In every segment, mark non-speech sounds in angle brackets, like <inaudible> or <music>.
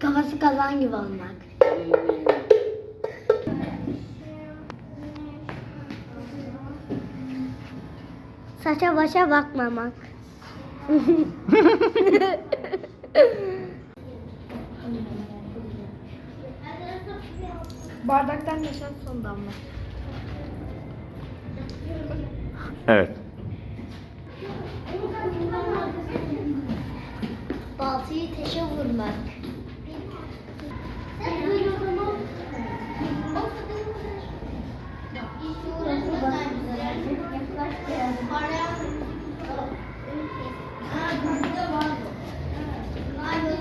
Kafası kazan gibi olmak. Saça başa bakmamak. Bardaktan geçen son damla. Evet. Baltayı taşa vurmak.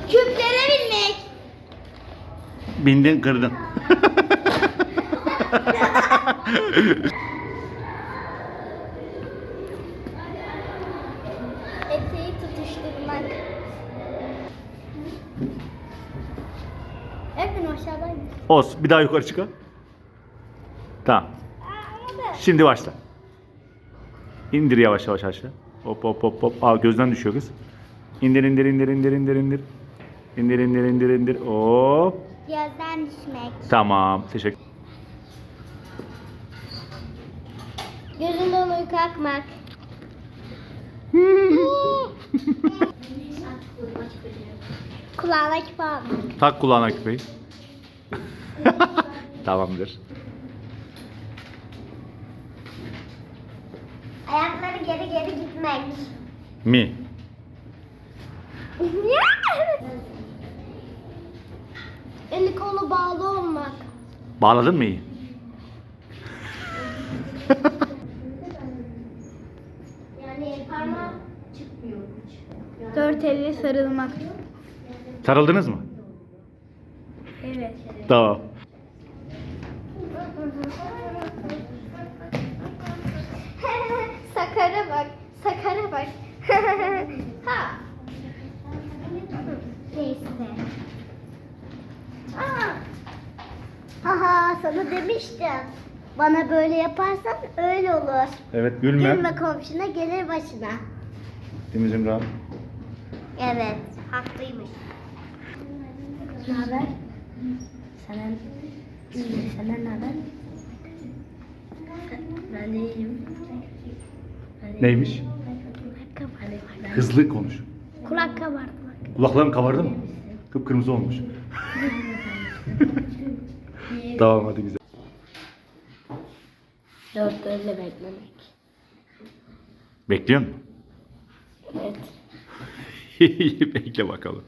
Küplere binmek. Bindin kırdın. <laughs> Eteği tutuşturmak. Efendim aşağıdayım. Olsun. Bir daha yukarı çıkar. Tamam. Şimdi başla. İndir yavaş yavaş aşağı. Hop hop hop hop. Aa gözden düşüyor kız. İndir indir indir indir indir indir. İndir indir indir indir. Hop. Gözden düşmek. Tamam. Teşekkür. Gözünden uyku akmak. <laughs> Kulağına küpe almak. Tak kulağına küpeyi. <laughs> Tamamdır. Ayakları geri geri gitmek. Mi. <laughs> Eli kolu bağlı olmak. Bağladın mı iyi? Yani Dört elle sarılmak. Sarıldınız mı? Evet. Tamam. Sakara bak. Sakara bak. ha. Neyse. Aa. Haha sana demiştim. Bana böyle yaparsan öyle olur. Evet gülme. Gülme komşuna gelir başına. Değil mi Zümra? Evet, haklıymış. Ne haber? Senden iyiyim. Senden ne haber? Ben de iyiyim. Ben de Neymiş? Hızlı konuş. Kulak kabardı bak. Kulakların kabardı mı? Kıpkırmızı olmuş. <laughs> tamam hadi güzel. Dört gözle beklemek. Bekliyor musun? Evet. <laughs> Bekle bakalım.